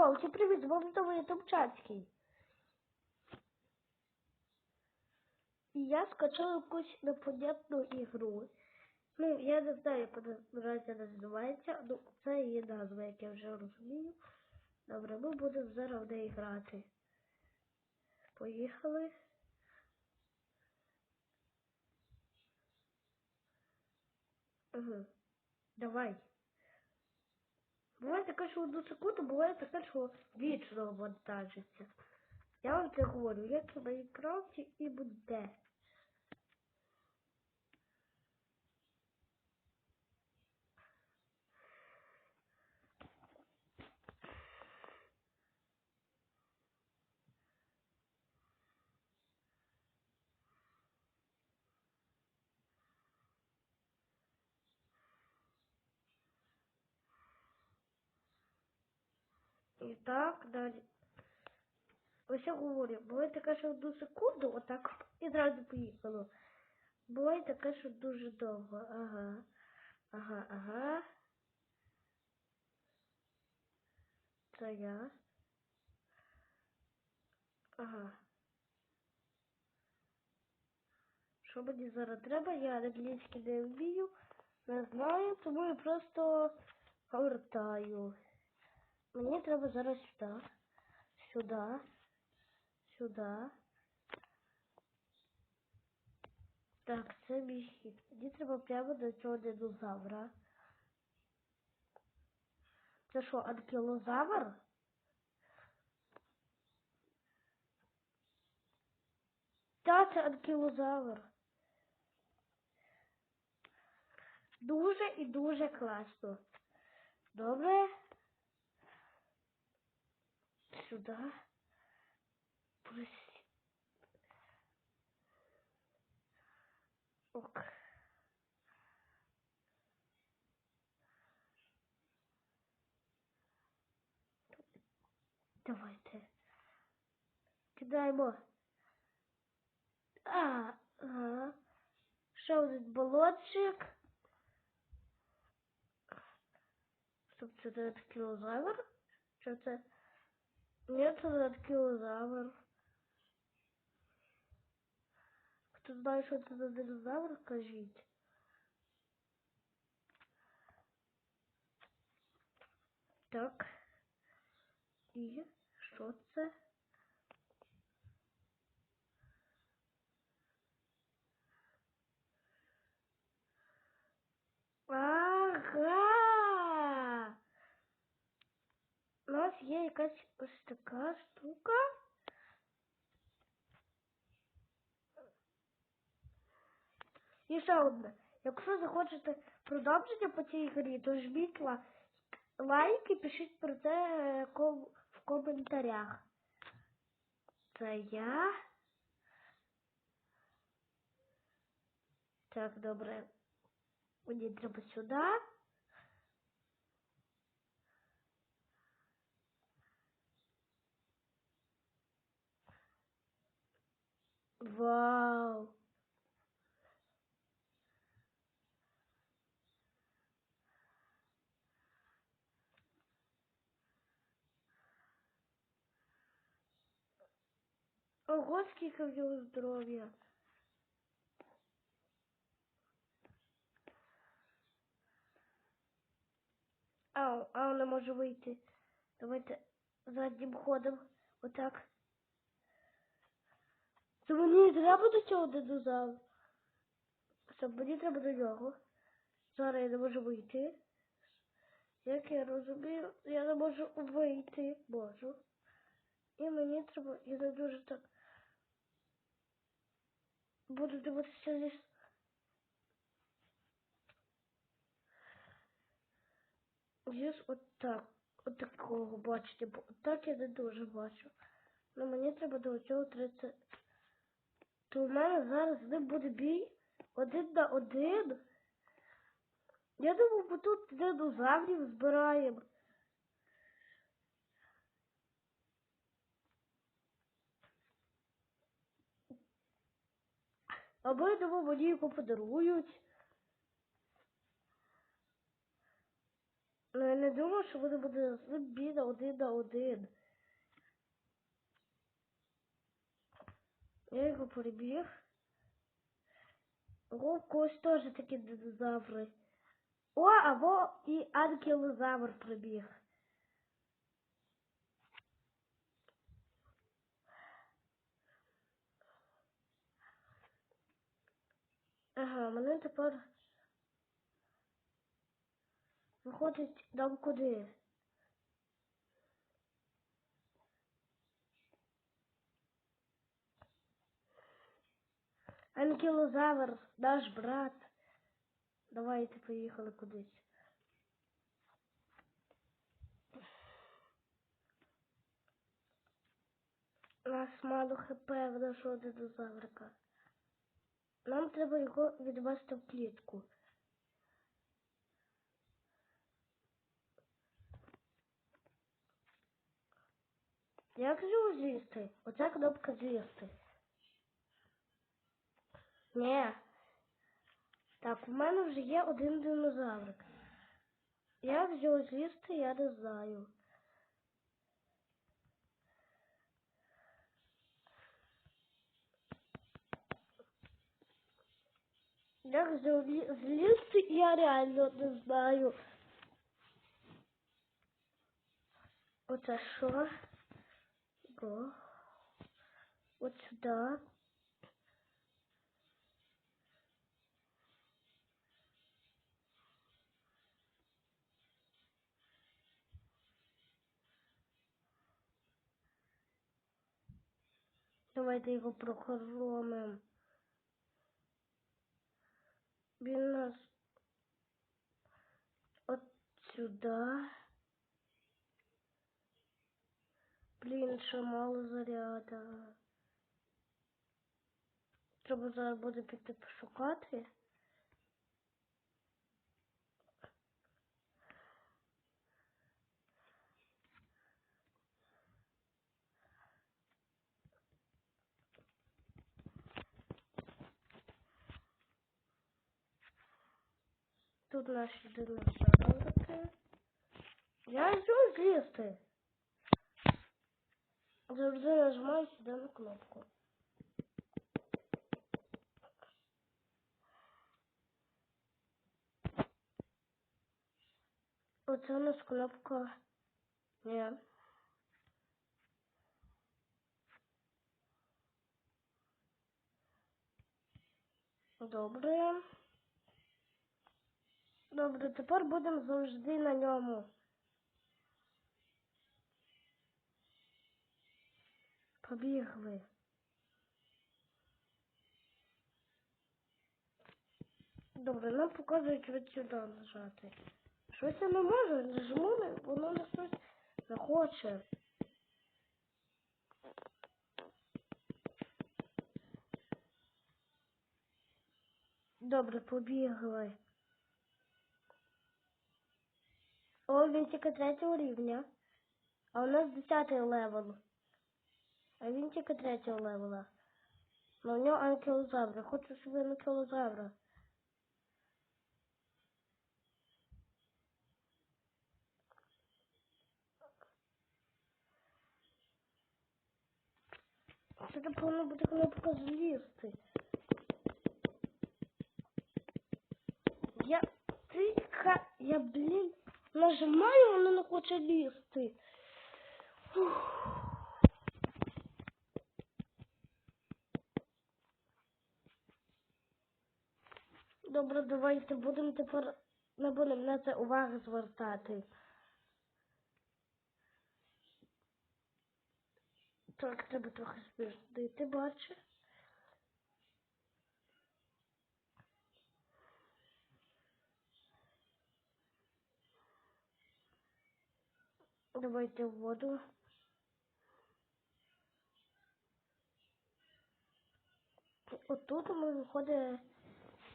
Йоу, всім привіт, з вами Томчацький. І я скачав якусь непонятну ігру. Ну, я не знаю, як вона наразі називається, ну це її назва, як я вже розумію. Добре, ми будемо зараз в неї грати. Поїхали. Угу. Давай. Буває таке, що одну секунду, буває таке, що вічно вантажиться. Я вам це говорю, як в Майнкрафті і буде. І так далі. Ось я говорю, буває таке, що одну секунду, отак, і зразу поїхало. Буває таке, що дуже довго. Ага. Ага, ага. Це я. Ага. Що мені зараз треба? Я англійський не вмію, не знаю, тому я просто повертаю. Мені треба зараз сюди. Сюди. Сюди. Так, це мій хід. Мені треба прямо до цього динозавра. Це що, анкілозавр? Та, це анкілозавр. Дуже і дуже класно. Добре. Сюда. Прости. Ок. Давайте. Кидаємо. А, ага. Ще один болотчик. Стоп, це не кілозавр? Що це? Ні, це не кілозавр. Хто знає, що це за динозавр, кажіть. Так. І що це? Ага. У нас є якась ось така штука. І ще одне. Якщо захочете продовження по цій грі, то жміть лайк і пишіть про це е, в коментарях. Це я. Так, добре. Мені треба сюди. Вау! Ого, скільки в нього здоров'я. Ау, ау, не може вийти. Давайте заднім ходом. Отак. Це мені треба до цього динозавра. Щоб мені треба до нього. Зараз я не можу вийти. Як я розумію, я не можу вийти. Можу. І мені треба, я не дуже так. Буду дивитися ліс. Є от так. От такого бачите, бо так я не дуже бачу. Ну мені треба до цього 30. То у мене зараз ним буде бій один на один. Я думав, бо тут динозаврів збираємо. Або я думав, мені його подарують. Ну, я не думав, що буде буде з ним бій на один на один. Я його перебіг. Когось теж такі динозаври. О, або і анкілозавр прибіг. Ага, мене тепер виходить нам куди? Анкілозавр, наш брат. Давайте поїхали кудись. У нас мало хп в нашого динозаврика. Нам треба його відвести в клітку. Як його з'їсти? Оця кнопка з'їсти. Ні. Так, у мене вже є один динозаврик. Як його з'їсти, я не знаю. Як з'їсти, я реально не знаю. Оце що? Го. От сюди. Давайте його прохоромимо. Він нас от сюди. Блін, мало заряда. Треба зараз буде піти пошукати. Тут наші динозаврики. Я йду злізти. Завжди нажимаю сюди на кнопку. Оце у нас кнопка. Ні. Добре. Добре, тепер будемо завжди на ньому. Побігли. Добре, нам показують від сюди нажати. Щось я не можу, нажму, воно не щось не хоче. Добре, побігли. О, він тільки третього рівня. А у нас десятий левел. А він тільки третього левела. Но у нього анкілозавр. Хочу собі анкілозавра. Це напевно буде кнопка злізти. Я тика, я, блін, нажимаю, воно не хоче лізти. Добре, давайте будемо тепер не будемо на це уваги звертати. Так, треба трохи спіждити, бачу. Давайте в воду. Отут ми виходить,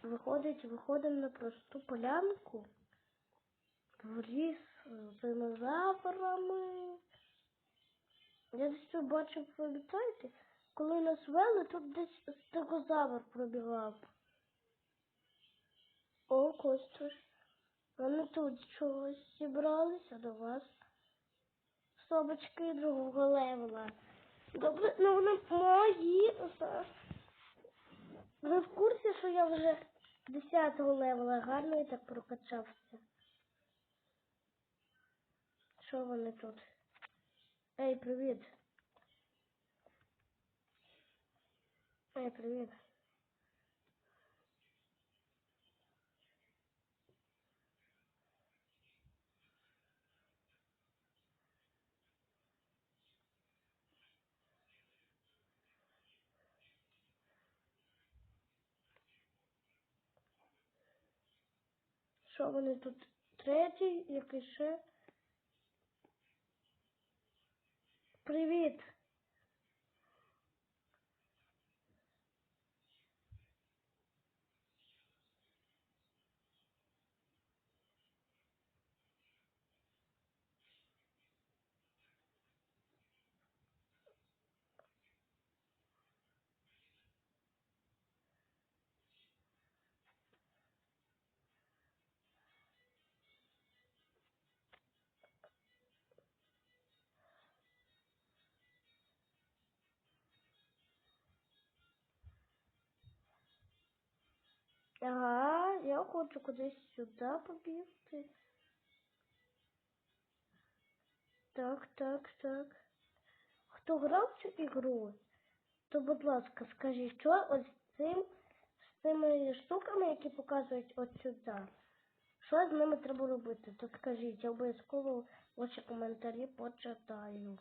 виходить, виходимо на просту полянку. В ліс з динозаврами. Я десь тут бачив, пам'ятаєте, коли нас вели, тут десь стегозавр пробігав. О, Костюш. Вони тут чогось зібралися до вас. Собачки другого левела. Добре, ну вони мої. за- Ви в курсі, що я вже 10 левела гарно і так прокачався. Що вони тут? Ей, привіт. Ей, привіт. Що вони тут? Третій, який ще? Привіт. Ага, я хочу кудись сюди побігти. Так, так, так. Хто грав цю ігру, то, будь ласка, скажіть, що ось цим, з цими штуками, які показують от сюди. Що з ними треба робити? То скажіть, я обов'язково ваші коментарі почитаю.